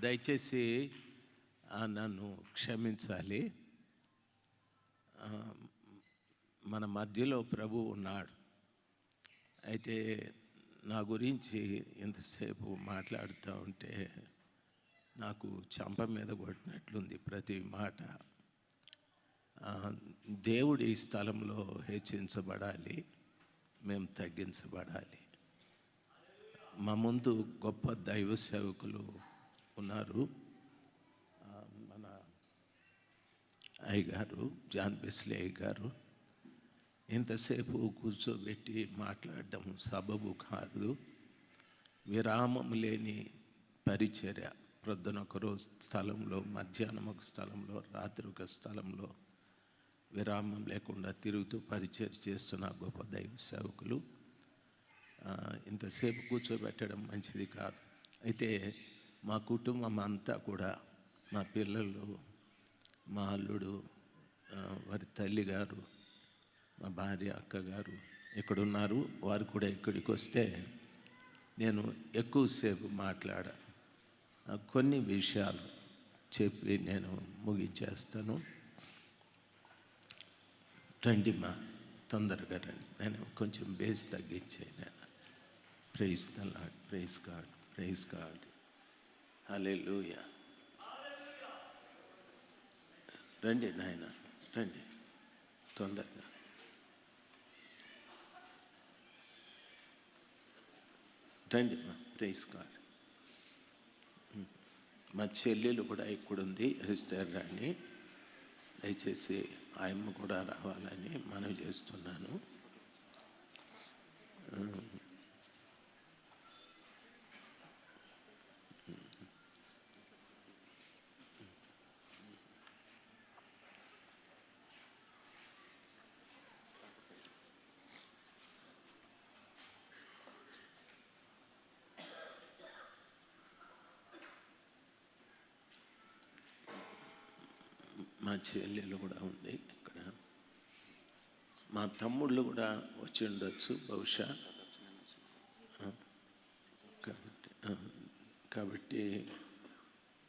దయచేసి నన్ను క్షమించాలి. మన మధ్యలో ప్రభు ఉన్నాడు. అయితే నా గురించి ఇంతసేపు మాట్లాడుతూ ఉంటే నాకు చంప మీద కొట్టినట్లుంది ప్రతి మాట. దేవుడు ఈ స్థలంలో హెచ్చించబడాలి మేము తగ్గించబడాలి. మా ముందు గొప్ప దైవ సేవకులు ఉన్నారు మన మన అయ్యగారు జాన్ బెస్లే అయ్యగారు ఇంతసేపు కూర్చోబెట్టి మాట్లాడడం సబబు కాదు. విరామం లేని పరిచర్య. ప్రొద్దున ఒక రోజు స్థలంలో మధ్యాహ్నం ఒక స్థలంలో రాత్రి ఒక స్థలంలో విరామం లేకుండా తిరుగుతూ పరిచయం చేస్తున్న గొప్ప దైవ సేవకులు. ఇంతసేపు కూర్చోబెట్టడం మంచిది కాదు. అయితే మా కుటుంబం అంతా కూడా మా పిల్లలు మా అల్లుడు వారి తల్లి గారు మా భార్య అక్కగారు ఇక్కడ ఉన్నారు వారు కూడా ఇక్కడికి వస్తే నేను ఎక్కువసేపు మాట్లాడ కొన్ని విషయాలు చెప్పి నేను ముగించేస్తాను. రండి మా తొందరగా రండి. నేను కొంచెం బేస్ తగ్గించే నేను. Praise the Lord praise God praise God. హలే రండి నాయన రండి. తొందరగా. రండి మా ప్రైజ్ మా చెల్లెలు కూడా ఇక్కడుంది సిస్టర్ రాణి. దయచేసి ఆయమ్మ కూడా రావాలని మనవి చేస్తున్నాను మా చెల్లెలు కూడా ఉంది ఇక్కడ. మా తమ్ముళ్ళు కూడా వచ్చి ఉండొచ్చు బహుశా. కాబట్టి కాబట్టి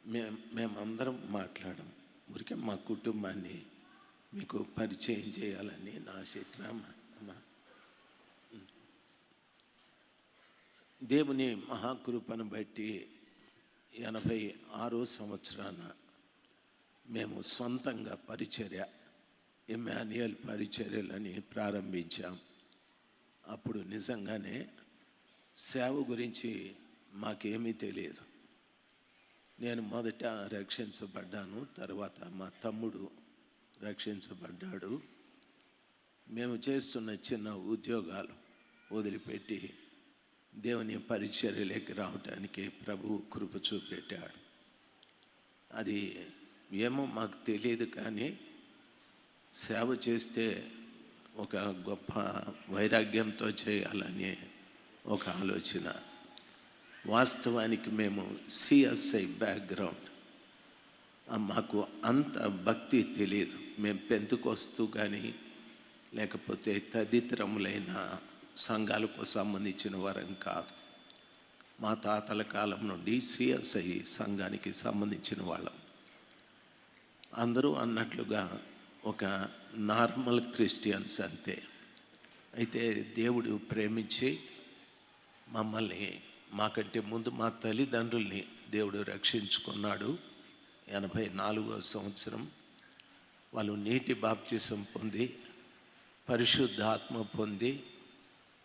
మేము మేమందరం మాట్లాడం. ఊరికే మా కుటుంబాన్ని మీకు పరిచయం చేయాలని నా ఆశ దేవుని మహాకృపను బట్టి ఎనభై ఆరో సంవత్సరాన మేము సొంతంగా పరిచర్య ఇమాన్యుయల్ పరిచర్యలని ప్రారంభించాం. అప్పుడు నిజంగానే సేవ గురించి మాకేమీ తెలియదు. నేను మొదట రక్షించబడ్డాను తర్వాత మా తమ్ముడు రక్షించబడ్డాడు. మేము చేస్తున్న చిన్న ఉద్యోగాలు వదిలిపెట్టి దేవుని పరిచర్యలోకి రావటానికి ప్రభువు కృప చూపెట్టాడు. అది ఏమో మాకు తెలియదు కానీ సేవ చేస్తే ఒక గొప్ప వైరాగ్యంతో చేయాలని ఒక ఆలోచన. వాస్తవానికి మేము సిఎస్ఐ బ్యాక్గ్రౌండ్ మాకు అంత భక్తి తెలియదు. మేము పెంతుకొస్తూ కానీ లేకపోతే తదితరములైన సంఘాలకు సంబంధించిన వారం కాదు. మా తాతల కాలం నుండి సిఎస్ఐ సంఘానికి సంబంధించిన వాళ్ళం. అందరూ అన్నట్లుగా ఒక నార్మల్ క్రిస్టియన్స్ అంతే. అయితే దేవుడు ప్రేమించి మమ్మల్ని మాకంటే ముందు మా తల్లిదండ్రుల్ని దేవుడు రక్షించుకున్నాడు. ఎనభై నాలుగో సంవత్సరం వాళ్ళు నీటి బాప్తిసం పొంది పరిశుద్ధాత్మ పొంది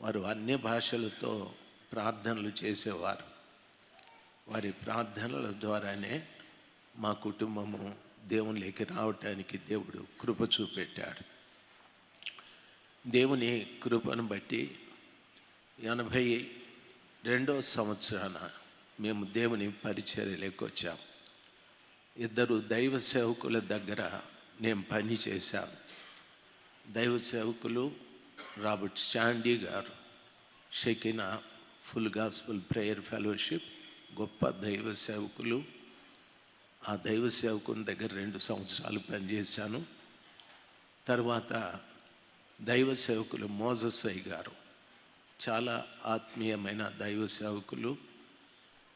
వారు అన్ని భాషలతో ప్రార్థనలు చేసేవారు. వారి ప్రార్థనల ద్వారానే మా కుటుంబము దేవునిలోకి రావటానికి దేవుడు కృప చూపెట్టాడు. దేవుని కృపను బట్టి ఎనభై రెండో సంవత్సరాన మేము దేవుని పరిచర్యలోకి వచ్చాం. ఇద్దరు దైవ సేవకుల దగ్గర నేను పని చేశాను. దైవ సేవకులు రాబర్ట్ స్టాండీ గారు Shekinah full gospel prayer fellowship గొప్ప దైవ సేవకులు ఆ దైవ సేవకుని దగ్గర రెండు సంవత్సరాలు పనిచేశాను. తర్వాత దైవ సేవకులు మోజసయ్య గారు చాలా ఆత్మీయమైన దైవ సేవకులు.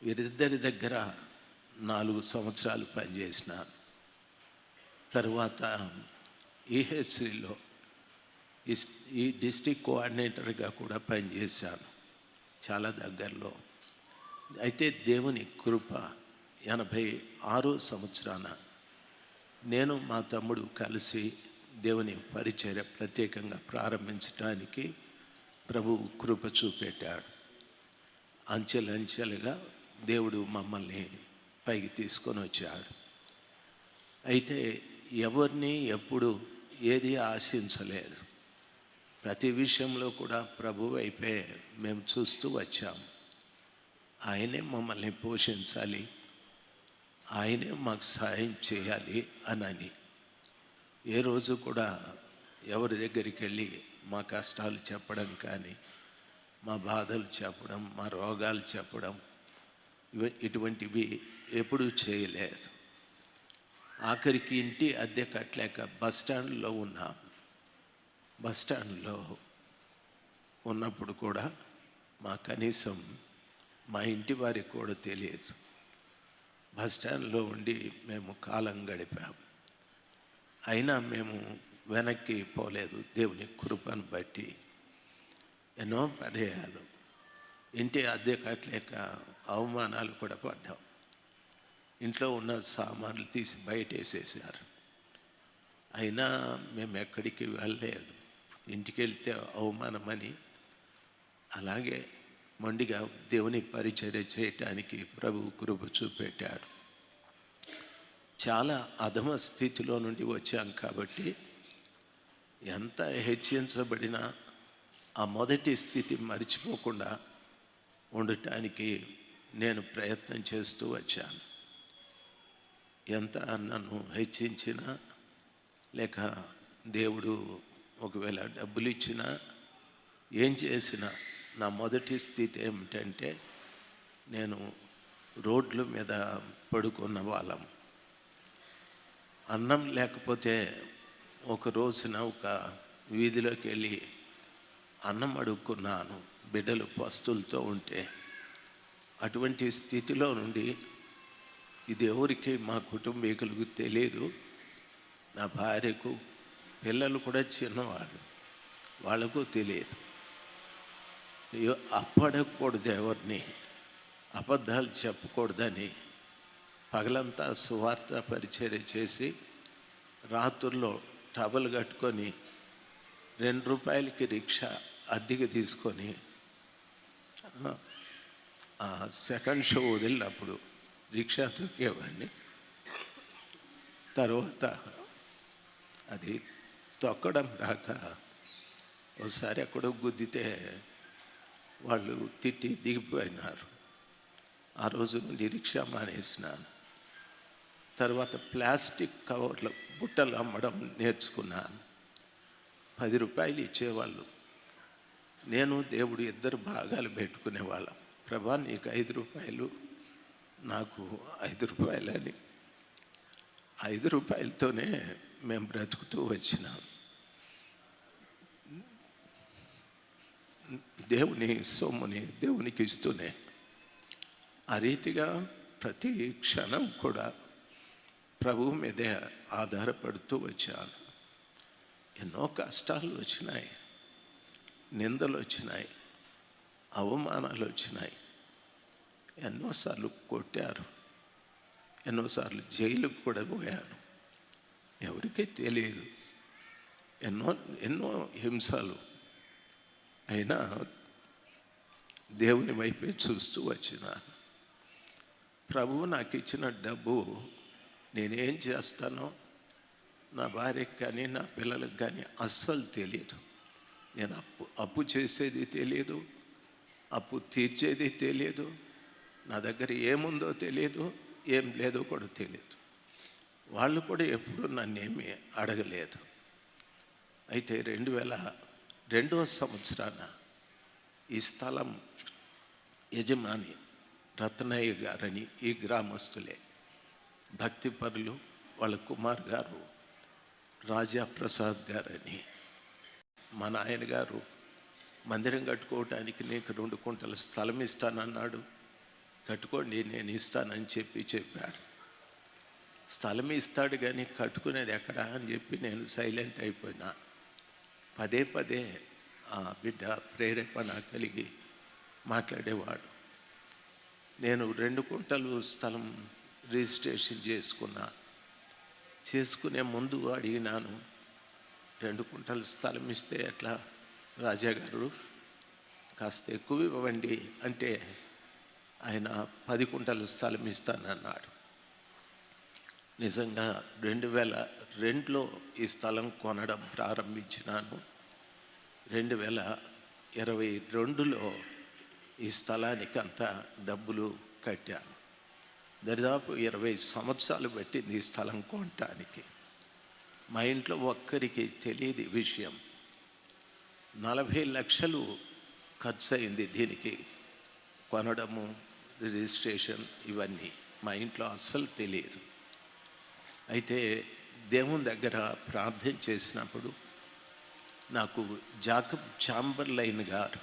వీరిద్దరి దగ్గర నాలుగు సంవత్సరాలు పనిచేసిన. తర్వాత ఈహెచ్సిలో ఈ డిస్టిక్ కోఆర్డినేటర్గా కూడా పనిచేశాను. చాలా దగ్గరలో. అయితే దేవుని కృప ఎనభై ఆరో సంవత్సరాన నేను మా తమ్ముడు కలిసి దేవుని పరిచర్య ప్రత్యేకంగా ప్రారంభించడానికి ప్రభు కృప చూపెట్టాడు. అంచెలంచెలుగా దేవుడు మమ్మల్ని పైకి తీసుకొని వచ్చాడు. అయితే ఎవరిని ఎప్పుడు ఏది ఆశించలేదు. ప్రతి విషయంలో కూడా ప్రభు వైపే మేము చూస్తూ వచ్చాము. ఆయనే మమ్మల్ని పోషించాలి ఆయనే మాకు సహాయం చేయాలి అని ఏ రోజు కూడా ఎవరి దగ్గరికి వెళ్ళి మా కష్టాలు చెప్పడం కానీ మా బాధలు చెప్పడం మా రోగాలు చెప్పడం ఇవ- ఇటువంటివి ఎప్పుడూ చేయలేదు. ఆఖరికి ఇంటి అద్దె కట్టలేక బస్ స్టాండ్లో ఉన్నాం. బస్ స్టాండ్లో ఉన్నప్పుడు కూడా మా కనీసం మా ఇంటి వారికి కూడా తెలియదు. బస్ స్టాండ్లో ఉండి మేము కాలం గడిపాం. అయినా మేము వెనక్కి పోలేదు. దేవుని కృపను బట్టి ఎన్నో పర్యాయాలు. ఇంటి అద్దె కట్టలేక అవమానాలు కూడా పడ్డాం. ఇంట్లో ఉన్న సామాన్లు తీసి బయట వేసేసారు అయినా మేము ఎక్కడికి వెళ్ళలేదు. ఇంటికి వెళ్తే అవమానమని అలాగే మొండిగా దేవుని పరిచర్య చేయటానికి ప్రభు కృప చూపెట్టాడు. చాలా అధమ స్థితిలో నుండి వచ్చాం కాబట్టి ఎంత హెచ్చించబడినా ఆ మొదటి స్థితి మర్చిపోకుండా ఉండటానికి నేను ప్రయత్నం చేస్తూ వచ్చాను. ఎంత నన్ను హెచ్చించినా లేక దేవుడు ఒకవేళ డబ్బులు ఇచ్చినా ఏం చేసినా నా మొదటి స్థితి ఏమిటంటే నేను రోడ్ల మీద పడుకున్న వాళ్ళం. అన్నం లేకపోతే ఒక రోజున ఒక వీధిలోకి వెళ్ళి అన్నం అడుక్కున్నాను. బిడ్డలు పస్తులతో ఉంటే అటువంటి స్థితిలో నుండి ఇది ఎవరికి మా కుటుంబీకులకు తెలియదు నా భార్యకు పిల్లలు కూడా చిన్నవాళ్ళు. వాళ్ళకు తెలియదు. అప్పడకూడదు ఎవరిని. అబద్ధాలు చెప్పకూడదని పగలంతా సువార్త పరిచర్య చేసి రాత్రుల్లో టబల్ కట్టుకొని రెండు రూపాయలకి రిక్షా అద్దెకి తీసుకొని సెకండ్ షో వదిలినప్పుడు రిక్షా తొక్కేవాడిని. తర్వాత అది తొక్కడం రాక ఒకసారి ఎక్కడో గుద్దితే వాళ్ళు తిట్టి దిగిపోయినారు. ఆ రోజు నుండి రిక్షా మానేసినాను. తర్వాత ప్లాస్టిక్ కవర్ల బుట్టలు అమ్మడం నేర్చుకున్నాను. పది రూపాయలు ఇచ్చేవాళ్ళు. నేను దేవుడు ఇద్దరు భాగాలు పెట్టుకునేవాళ్ళం. ప్రభా నీకు ఐదు రూపాయలు నాకు ఐదు రూపాయలని. ఐదు రూపాయలతోనే మేము బ్రతుకుతూ వచ్చినాం. దేవుని సొమ్ముని దేవునికి ఇస్తూనే. ఆ రీతిగా ప్రతి క్షణం కూడా ప్రభువు మీదే ఆధారపడుతూ వచ్చాను. ఎన్నో కష్టాలు వచ్చినాయి నిందలు వచ్చినాయి అవమానాలు వచ్చినాయి. ఎన్నోసార్లు కొట్టారు ఎన్నోసార్లు జైలుకు కూడా పోయాను. ఎవరికీ తెలియదు. ఎన్నో ఎన్నో హింసలు అయినా దేవుని వైపే చూస్తూ వచ్చినాను ప్రభువు నాకు ఇచ్చిన డబ్బు నేనేం చేస్తానో నా భార్యకి కానీ నా పిల్లలకు కానీ అస్సలు తెలియదు నేను అప్పు అప్పు చేసేది తెలియదు అప్పు తీర్చేది తెలియదు నా దగ్గర ఏముందో తెలియదు ఏం లేదో కూడా తెలియదు వాళ్ళు కూడా ఎప్పుడూ నన్నేమీ అడగలేదు. అయితే రెండు వేల రెండవ సంవత్సరాన ఈ స్థలం యజమాని రత్నయ్య గారని ఈ గ్రామస్తులే. భక్తిపరులు వాళ్ళ కుమార్ గారు రాజా ప్రసాద్ గారని మా నాయన గారు మందిరం కట్టుకోవటానికి నీకు రెండు కుంటల స్థలం ఇస్తానన్నాడు. కట్టుకోండి నేను ఇస్తానని చెప్పి చెప్పాడు స్థలం ఇస్తాడు కానీ కట్టుకునేది ఎక్కడ అని చెప్పి నేను సైలెంట్ అయిపోయినా. పదే పదే బిడ్డ ప్రేరేపణ కలిగి మాట్లాడేవాడు. నేను రెండు కుంటలు స్థలం రిజిస్ట్రేషన్ చేసుకున్నా. చేసుకునే ముందు అడిగినాను రెండు కుంటలు స్థలం ఇస్తే ఎట్లా? రాజా గారు కాస్త ఎక్కువ ఇవ్వండి అంటే ఆయన పది కుంటల స్థలం ఇస్తానన్నాడు నిజంగా రెండు వేల రెండులో ఈ స్థలం కొనడం ప్రారంభించినాను. రెండు వేల ఇరవై రెండులో ఈ స్థలానికి అంత డబ్బులు కట్టాను. దరిదాపు ఇరవై సంవత్సరాలు పెట్టింది ఈ స్థలం కొనటానికి. మా ఇంట్లో ఒక్కరికి తెలియదు విషయం. నలభై లక్షలు ఖర్చు అయింది దీనికి కొనడము రిజిస్ట్రేషన్ ఇవన్నీ. మా ఇంట్లో అస్సలు తెలియదు. అయితే దేవుని దగ్గర ప్రార్థన చేసినప్పుడు నాకు జాకబ్ చాంబర్లైన్ గారు.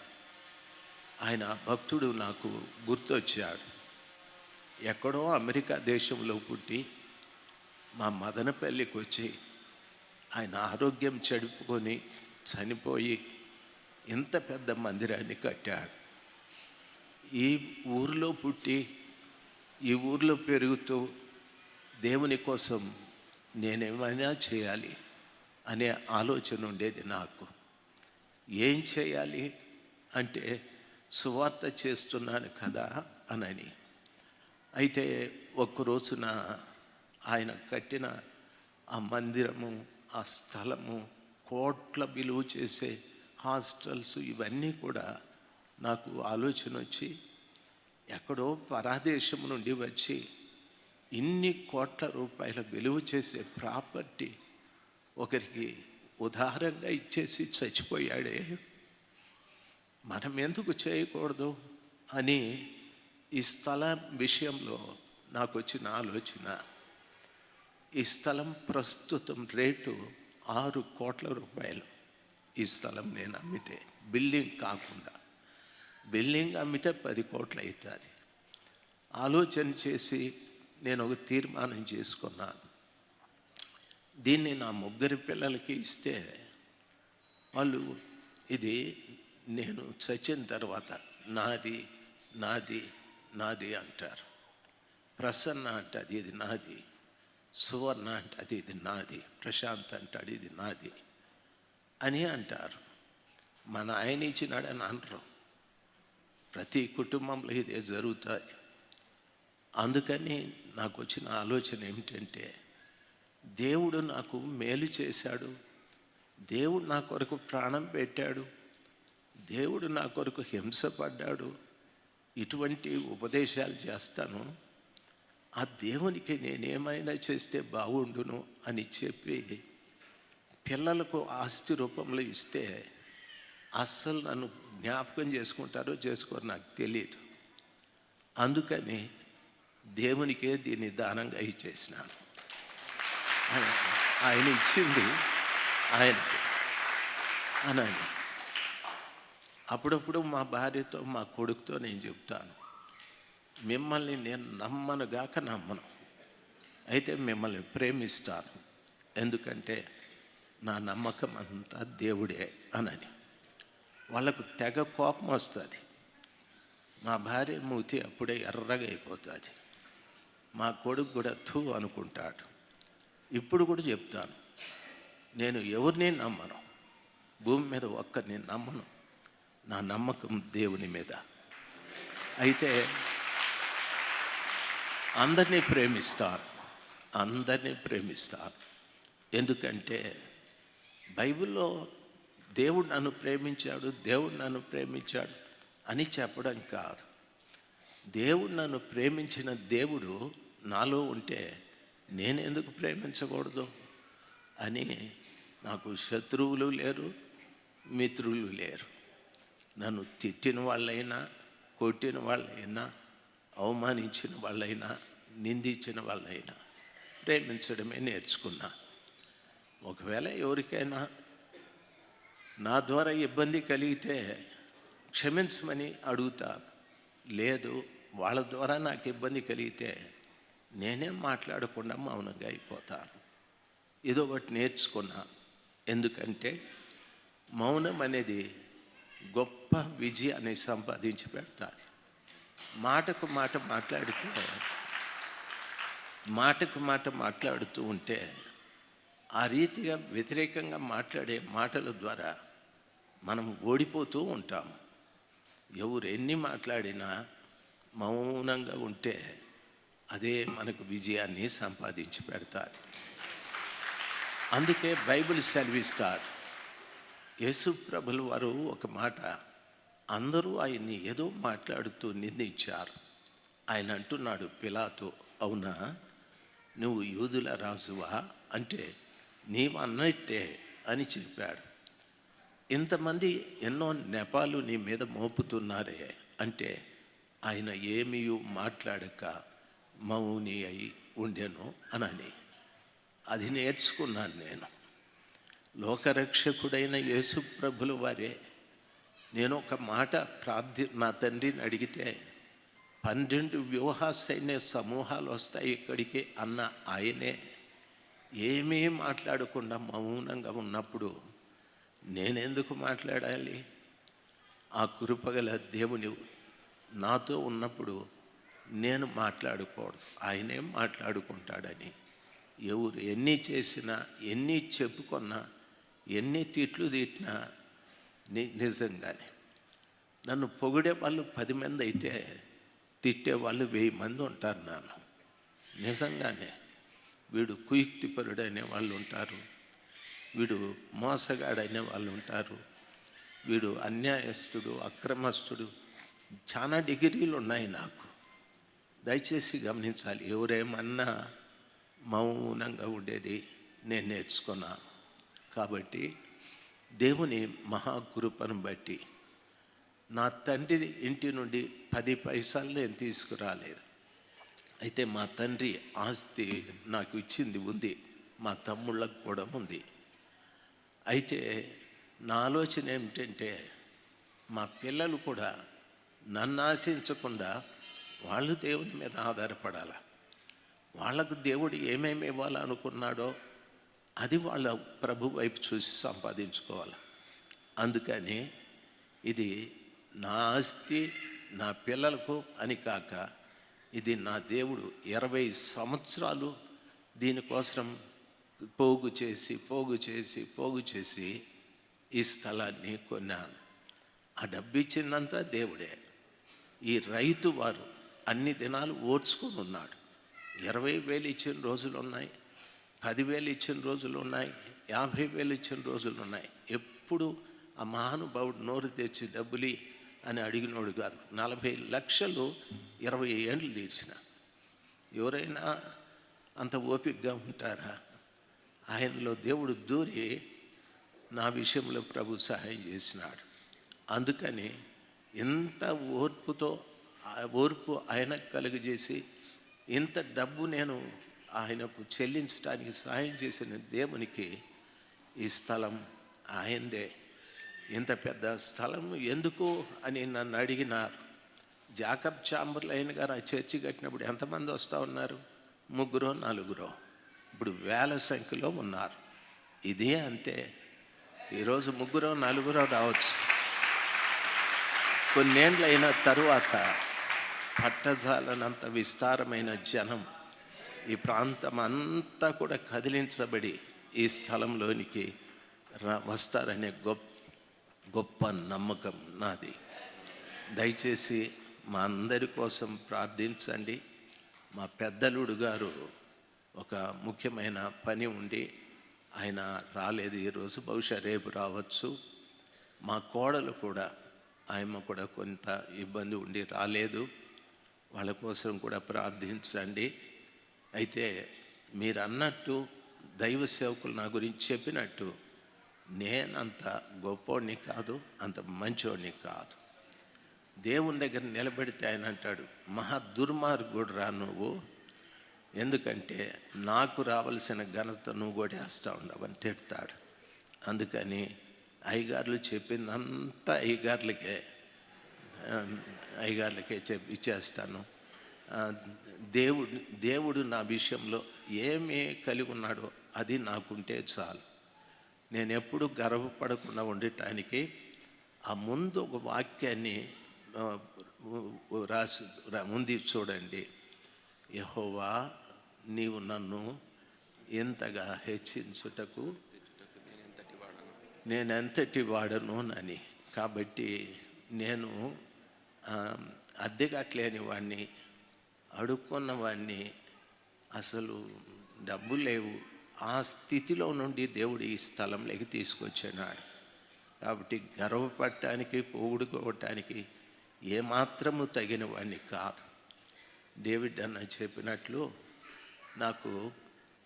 ఆయన భక్తుడు నాకు గుర్తొచ్చాడు. ఎక్కడో అమెరికా దేశంలో పుట్టి మా మదనపల్లికి వచ్చి ఆయన ఆరోగ్యం చెడుపుకొని చనిపోయి ఇంత పెద్ద మందిరాన్ని కట్టాడు. ఈ ఊరిలో పుట్టి ఈ ఊరిలో పెరుగుతూ దేవుని కోసం నేనేమైనా చేయాలి? అనే ఆలోచన ఉండేది నాకు. ఏం చేయాలి? అంటే సువార్త చేస్తున్నాను కదా అనని. అయితే ఒక్క రోజున ఆయన కట్టిన ఆ మందిరము ఆ స్థలము కోట్ల విలువ చేసే హాస్టల్స్ ఇవన్నీ కూడా నాకు ఆలోచన వచ్చి ఎక్కడో పరాదేశం నుండి వచ్చి ఇన్ని కోట్ల రూపాయల విలువ చేసే ప్రాపర్టీ ఒకరికి ఉదాహరణగా ఇచ్చేసి చచ్చిపోయాడే మనం ఎందుకు చేయకూడదు అని ఈ స్థలం విషయంలో నాకు వచ్చిన ఆలోచన. ఈ స్థలం ప్రస్తుతం రేటు ఆరు కోట్ల రూపాయలు. ఈ స్థలం నేను అమ్మితే బిల్డింగ్ కాకుండా బిల్డింగ్ అమ్మితే పది కోట్లు అవుతుంది ఆలోచన చేసి నేను ఒక తీర్మానం చేసుకున్నాను. దీన్ని నా ముగ్గురి పిల్లలకి ఇస్తే వాళ్ళు ఇది నేను చచ్చిన తర్వాత నాది నాది నాది అంటారు. ప్రసన్న అంటది ఇది నాది. సువర్ణ అంటది ఇది నాది. ప్రశాంత్ అంటాడు ఇది నాది. అని అంటారు. మన ఆయన ఇచ్చినాడని అనరు. ప్రతి కుటుంబంలో ఇదే జరుగుతుంది. అందుకని నాకు వచ్చిన ఆలోచన ఏమిటంటే దేవుడు నాకు మేలు చేశాడు. దేవుడు నా కొరకు ప్రాణం పెట్టాడు. దేవుడు నా కొరకు హింసపడ్డాడు ఇటువంటి ఉపదేశాలు చేస్తాను. ఆ దేవునికి నేనేమైనా చేస్తే బాగుండును అని చెప్పి పిల్లలకు ఆస్తి రూపంలో ఇస్తే అస్సలు నన్ను జ్ఞాపకం చేసుకుంటారో చేసుకోరో నాకు తెలియదు. అందుకని దేవునికే దీన్ని దానంగా ఇచ్చేసినాను. ఆయన ఇచ్చింది ఆయనకి. అని అప్పుడప్పుడు మా భార్యతో మా కొడుకుతో నేను చెప్తాను. మిమ్మల్ని నేను నమ్మను గాక నమ్మను. అయితే మిమ్మల్ని ప్రేమిస్తాను. ఎందుకంటే నా నమ్మకం అంతా దేవుడే అనని. వాళ్ళకు తెగ కోపం వస్తుంది. మా భార్య మూతి అప్పుడే ఎర్రగా అయిపోతుంది. మా కొడుకు కూడా థూ అనుకుంటాడు. ఇప్పుడు కూడా చెప్తాను. నేను ఎవరిని నమ్మను? భూమి మీద ఒక్కరిని నమ్మను. నా నమ్మకం దేవుని మీద. అయితే అందరినీ ప్రేమిస్తాను. అందరినీ ప్రేమిస్తాను. ఎందుకంటే బైబిల్లో దేవుడు నన్ను ప్రేమించాడు దేవుడు నన్ను ప్రేమించాడు అని చెప్పడం కాదు. దేవుడు నన్ను ప్రేమించిన దేవుడు నాలో ఉంటే నేను ఎందుకు ప్రేమించకూడదు అని నాకు శత్రువులు లేరు మిత్రులు లేరు. నన్ను తిట్టిన వాళ్ళైనా కొట్టిన వాళ్ళైనా అవమానించిన వాళ్ళైనా నిందించిన వాళ్ళైనా ప్రేమించడమే నేర్చుకున్నా. ఒకవేళ ఎవరికైనా నా ద్వారా ఇబ్బంది కలిగితే క్షమించమని అడుగుతాను లేదు వాళ్ళ ద్వారా నాకు ఇబ్బంది కలిగితే నేనేం మాట్లాడకుండా మౌనంగా అయిపోతాను. ఏదో ఒకటి నేర్చుకున్నాను ఎందుకంటే మౌనం అనేది గొప్ప విజయాన్ని సంపాదించి పెడతాది. మాటకు మాట మాట్లాడితే మాటకు మాట మాట్లాడుతూ ఉంటే ఆ రీతిగా వ్యతిరేకంగా మాట్లాడే మాటల ద్వారా మనం ఓడిపోతూ ఉంటాం ఎవరు ఎన్ని మాట్లాడినా మౌనంగా ఉంటే అదే మనకు విజయాన్ని సంపాదించి పెడతారు. అందుకే బైబిల్ సెలవిస్తారు. యేసు ప్రభులు వారు ఒక మాట అందరూ ఆయన్ని ఏదో మాట్లాడుతూ నిందించారు. ఆయన అంటున్నాడు పిలాతో అవునా? నువ్వు యూదుల రాజువా? అంటే నీవన్నట్టే అని చెప్పాడు. ఇంతమంది ఎన్నో నెపాలు నీ మీద మోపుతున్నారే? అంటే ఆయన ఏమీ మాట్లాడక మౌని అయి ఉండెను అనని. అది నేర్చుకున్నాను నేను. లోకరక్షకుడైన యేసు ప్రభుల వారే నేను ఒక మాట ప్రార్థి నా తండ్రిని అడిగితే పన్నెండు వ్యూహ సైన్య సమూహాలు వస్తాయి ఇక్కడికి అన్న ఆయనే ఏమీ మాట్లాడకుండా మౌనంగా ఉన్నప్పుడు నేనెందుకు మాట్లాడాలి? ఆ కృపగల దేవుని నాతో ఉన్నప్పుడు నేను మాట్లాడుకోడు ఆయనే మాట్లాడుకుంటాడని. ఎవరు ఎన్ని చేసినా ఎన్ని చెప్పుకున్నా ఎన్ని తిట్లు తిట్టినా ని నిజంగానే. నన్ను పొగిడే వాళ్ళు పది మంది అయితే తిట్టే వాళ్ళు వెయ్యి మంది ఉంటారు నన్ను నిజంగానే వీడు కుయుక్తిపరుడు అనే వాళ్ళు ఉంటారు. వీడు మోసగాడనే వాళ్ళు ఉంటారు. వీడు అన్యాయస్తుడు అక్రమస్తుడు చాలా డిగ్రీలు ఉన్నాయి నాకు. దయచేసి గమనించాలి ఎవరేమన్నా మౌనంగా ఉండేది నేను నేర్చుకున్నాను. కాబట్టి దేవుని మహాకృపను బట్టి నా తండ్రి ఇంటి నుండి పది పైసలు నేను తీసుకురాలేదు. అయితే మా తండ్రి ఆస్తి నాకు ఇచ్చింది ఉంది మా తమ్ముళ్ళకు కూడా ఉంది. అయితే నా ఆలోచన ఏమిటంటే మా పిల్లలు కూడా నన్ను ఆశించకుండా వాళ్ళు దేవుని మీద ఆధారపడాల? వాళ్ళకు దేవుడు ఏమేమి ఇవ్వాలనుకున్నాడో అది వాళ్ళ ప్రభు వైపు చూసి సంపాదించుకోవాలి. అందుకని ఇది నా ఆస్తి నా పిల్లలకు అని కాక ఇది నా దేవుడు ఇరవై సంవత్సరాలు దీనికోసం పోగు చేసి పోగు చేసి పోగు చేసి ఈ స్థలాన్ని కొన్నాను. ఆ డబ్బు ఇచ్చిందంతా దేవుడే. ఈ రైతు వారు అన్ని దినాలు ఓడ్చుకొని ఉన్నాడు ఇరవై వేలు ఇచ్చిన రోజులు ఉన్నాయి పదివేలు ఇచ్చిన రోజులు ఉన్నాయి యాభై వేలు ఇచ్చిన రోజులు ఉన్నాయి. ఎప్పుడు ఆ మహానుభావుడు నోరు తెచ్చి డబ్బులి అని అడిగినోడు కాదు. నలభై లక్షలు ఇరవై ఏండ్లు తీర్చిన. ఎవరైనా అంత ఓపికగా ఉంటారా? ఆయనలో దేవుడు దూరి నా విషయంలో ప్రభు సహాయం చేసినాడు. అందుకని ఎంత ఓర్పుతో ఓర్పు ఆయనకు కలుగజేసి ఇంత డబ్బు నేను ఆయనకు చెల్లించడానికి సహాయం చేసిన దేవునికి ఈ స్థలం ఆయందే ఇంత పెద్ద స్థలం ఎందుకు అని నన్ను అడిగినారు. జాకబ్ చాంబర్లైన్ గారు ఆ చర్చి కట్టినప్పుడు ఎంతమంది వస్తూ ఉన్నారు? ముగ్గురో నలుగురో. ఇప్పుడు వేల సంఖ్యలో ఉన్నారు. ఇదే అంతే. ఈరోజు ముగ్గురో నలుగురో రావచ్చు. కొన్నేండ్లు అయిన తరువాత పట్టజాలనంత విస్తారమైన జనం ఈ ప్రాంతం అంతా కూడా కదిలించబడి ఈ స్థలంలోనికి రా వస్తారనే గొప్ప గొప్ప నమ్మకం నాది. దయచేసి మా అందరి కోసం ప్రార్థించండి. మా పెద్దలుడు గారు ఒక ముఖ్యమైన పని ఉండి ఆయన రాలేదు ఈరోజు బహుశా రేపు రావచ్చు. మా కోడలు కూడా ఆయమ్మ కూడా కొంత ఇబ్బంది ఉండి రాలేదు. వాళ్ళ కోసం కూడా ప్రార్థించండి. అయితే మీరు అన్నట్టు దైవ సేవకులు నా గురించి చెప్పినట్టు నేనంత గొప్పోడిని కాదు అంత మంచోడిని కాదు. దేవుని దగ్గర నిలబెడితే ఆయన అంటాడు మహా దుర్మార్గుడు రా నువ్వు. ఎందుకంటే నాకు రావలసిన ఘనత నువ్వు కొట్టేస్తూ ఉండవని తిడతాడు. అందుకని అయ్యగారులు చెప్పిందంతా అయ్యగారులకే. అయ్యగారులకే చెప్పి ఇచ్చేస్తాను. దేవుడు దేవుడు నా విషయంలో ఏమి కలిగి ఉన్నాడో అది నాకుంటే చాలు. నేను ఎప్పుడు గర్వపడకుండా ఉండటానికి ఆ ముందు ఒక వాక్యాన్ని రాసి ఉంది చూడండి. యహోవా నీవు నన్ను ఎంతగా హెచ్చించుటకు నేను ఎంతటి వాడను? అని కాబట్టి నేను అద్దె కట్టలేని వాడిని అడుక్కున్న వాడిని అసలు డబ్బు లేవు. ఆ స్థితిలో నుండి దేవుడు ఈ స్థలంలోకి తీసుకొచ్చినాడు కాబట్టి గర్వపడటానికి పొగుడుకోవటానికి ఏమాత్రము తగిన వాడిని కాదు. డేవిడ్ అన్న చెప్పినట్లు నాకు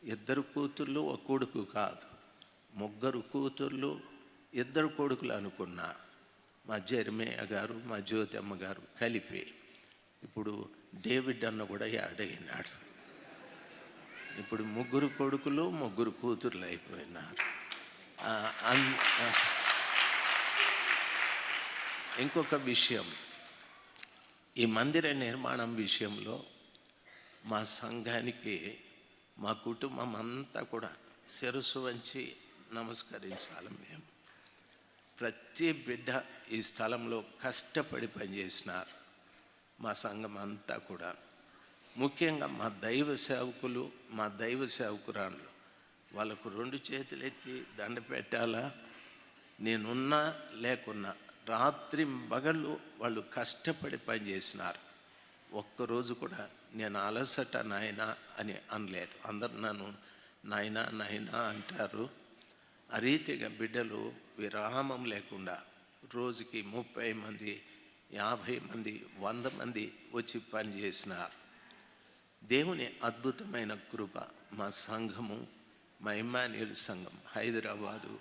ఇద్దరు కూతుర్లు ఒక కొడుకు కాదు. ముగ్గురు కూతుర్లు ఇద్దరు కొడుకులు అనుకున్నా. మా జర్మయ్య గారు మా జ్యోతి అమ్మగారు కలిపి ఇప్పుడు డేవిడ్ అన్న కూడా అడిగినాడు ఇప్పుడు ముగ్గురు కొడుకులు ముగ్గురు కూతుర్లు అయిపోయినారు. ఇంకొక విషయం. ఈ మందిర నిర్మాణం విషయంలో మా సంఘానికి మా కుటుంబం అంతా కూడా శిరస్సు వంచి నమస్కరించాలి. మేము ప్రతి బిడ్డ ఈ స్థలంలో కష్టపడి పనిచేసినారు. మా సంఘం అంతా కూడా. ముఖ్యంగా మా దైవ సేవకులు మా దైవ సేవకురాళ్ళు వాళ్ళకు రెండు చేతులు ఎత్తి దండ పెట్టాలా? నేనున్నా లేకున్నా రాత్రి పగళ్ళు వాళ్ళు కష్టపడి పనిచేసినారు. ఒక్కరోజు కూడా నేను అలసట నాయన అని అనలేదు. అందరు నన్ను నాయన నాయన అంటారు. ఆ రీతిగా బిడ్డలు విరామం లేకుండా రోజుకి ముప్పై మంది యాభై మంది వంద మంది వచ్చి పనిచేసినారు దేవుని అద్భుతమైన కృప మా సంఘము మా ఇమాన్యుల్ సంఘం హైదరాబాదు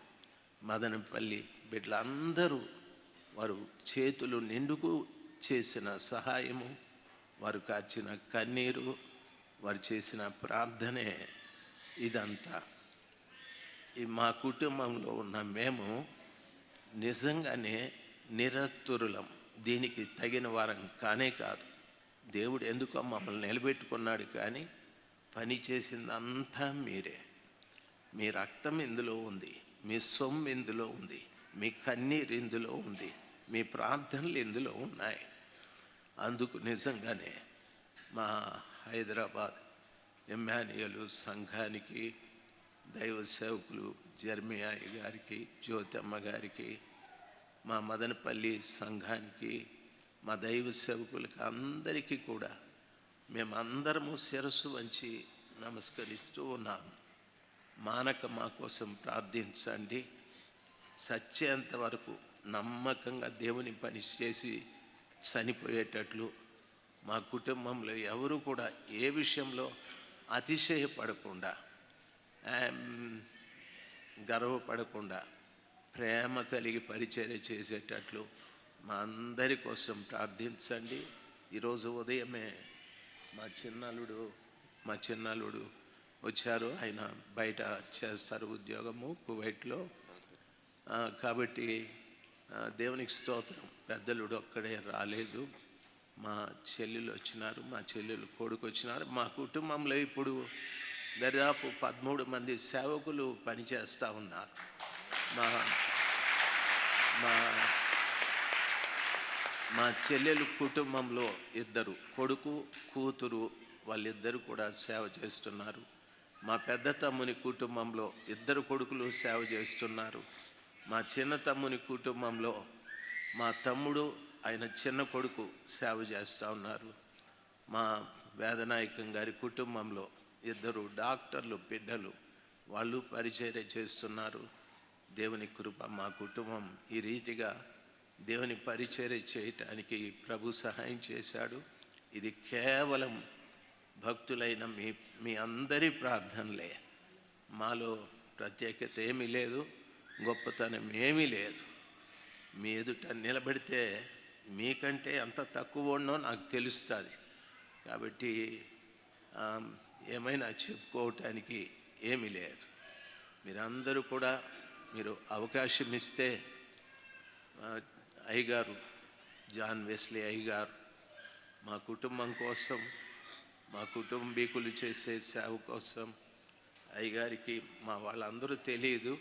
మదనపల్లి బిడ్డలందరూ వారు చేతులు నిండుకు చేసిన సహాయము వారు కార్చిన కన్నీరు వారు చేసిన ప్రార్థనే ఇదంతా. మా కుటుంబంలో ఉన్న మేము నిజంగానే నిరతురులం. దీనికి తగిన వారం కానే కాదు. దేవుడు ఎందుకో మమ్మల్ని నిలబెట్టుకున్నాడు కానీ పని చేసిందంతా మీరే. మీ రక్తం ఇందులో ఉంది మీ సొమ్ము ఇందులో ఉంది మీ కన్నీరు ఇందులో ఉంది మీ ప్రార్థనలు ఇందులో ఉన్నాయి. అందుకు నిజంగానే మా హైదరాబాద్ ఎమ్మాన్యులు సంఘానికి దైవ సేవకులు జర్మియాయి గారికి జ్యోతమ్మ గారికి మా మదనపల్లి సంఘానికి మా దైవ సేవకులకి అందరికీ కూడా మేమందరము శిరస్సు వంచి నమస్కరిస్తూ ఉన్నాం. మానక మా కోసం ప్రార్థించండి. సచ్చేంత వరకు నమ్మకంగా దేవుని పని చేసి చనిపోయేటట్లు మా కుటుంబంలో ఎవరు కూడా ఏ విషయంలో అతిశయపడకుండా పడకుండా గర్వపడకుండా ప్రేమ కలిగి పరిచర్య చేసేటట్లు మా అందరి కోసం ప్రార్థించండి. ఈరోజు ఉదయమే మా చిన్నలుడు మా చిన్నలుడు వచ్చారు. ఆయన బయట చేస్తారు ఉద్యోగము కువైట్లో. కాబట్టి దేవునికి స్తోత్రం. పెద్దలుడు ఒక్కడే రాలేదు. మా చెల్లెలు వచ్చినారు మా చెల్లెలు కొడుకు వచ్చినారు. మా కుటుంబంలో ఇప్పుడు దాదాపు పదమూడు మంది సేవకులు పనిచేస్తూ ఉన్నారు. మా మా మా చెల్లెలు కుటుంబంలో ఇద్దరు కొడుకు కూతురు వాళ్ళిద్దరు కూడా సేవ చేస్తున్నారు. మా పెద్ద తమ్ముని కుటుంబంలో ఇద్దరు కొడుకులు సేవ చేస్తున్నారు. మా చిన్న తమ్ముని కుటుంబంలో మా తమ్ముడు ఆయన చిన్న కొడుకు సేవ చేస్తూ ఉన్నారు. మా వేదనాయకం గారి కుటుంబంలో ఇద్దరు డాక్టర్లు బిడ్డలు వాళ్ళు పరిచర్య చేస్తున్నారు. దేవుని కృప మా కుటుంబం ఈ రీతిగా దేవుని పరిచర్య చేయటానికి ప్రభు సహాయం చేశాడు. ఇది కేవలం భక్తులైన మీ మీ అందరి ప్రార్థనలే. మాలో ప్రత్యేకత ఏమీ లేదు గొప్పతనం ఏమీ లేదు. మీ ఎదుట నిలబడితే మీకంటే ఎంత తక్కువ ఉన్నో నాకు తెలుస్తుంది. కాబట్టి ఏమైనా చెప్పుకోవటానికి ఏమీ లేరు మీరందరూ కూడా మీరు అవకాశం ఇస్తే అయ్యగారు జాన్ వెస్లీ అయ్యగారు మా కుటుంబం కోసం మా కుటుంబీకులు చేసే సేవ కోసం అయ్యగారికి మా వాళ్ళందరూ తెలియదు.